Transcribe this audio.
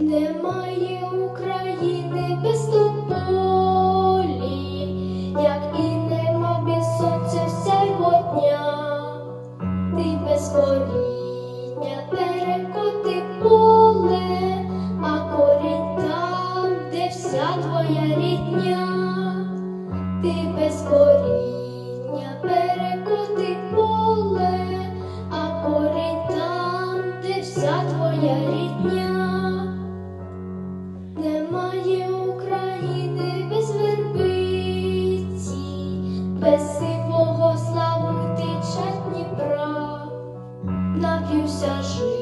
немає України без тополі, як і нема без сонця дня, ти без перекоти поле, а корінь там, де вся твоя рідня, ти без перекоти поле, а корінь там, де вся твоя рідня. України без вербиці, без сивого славу тичать Дніпра, напівся жив.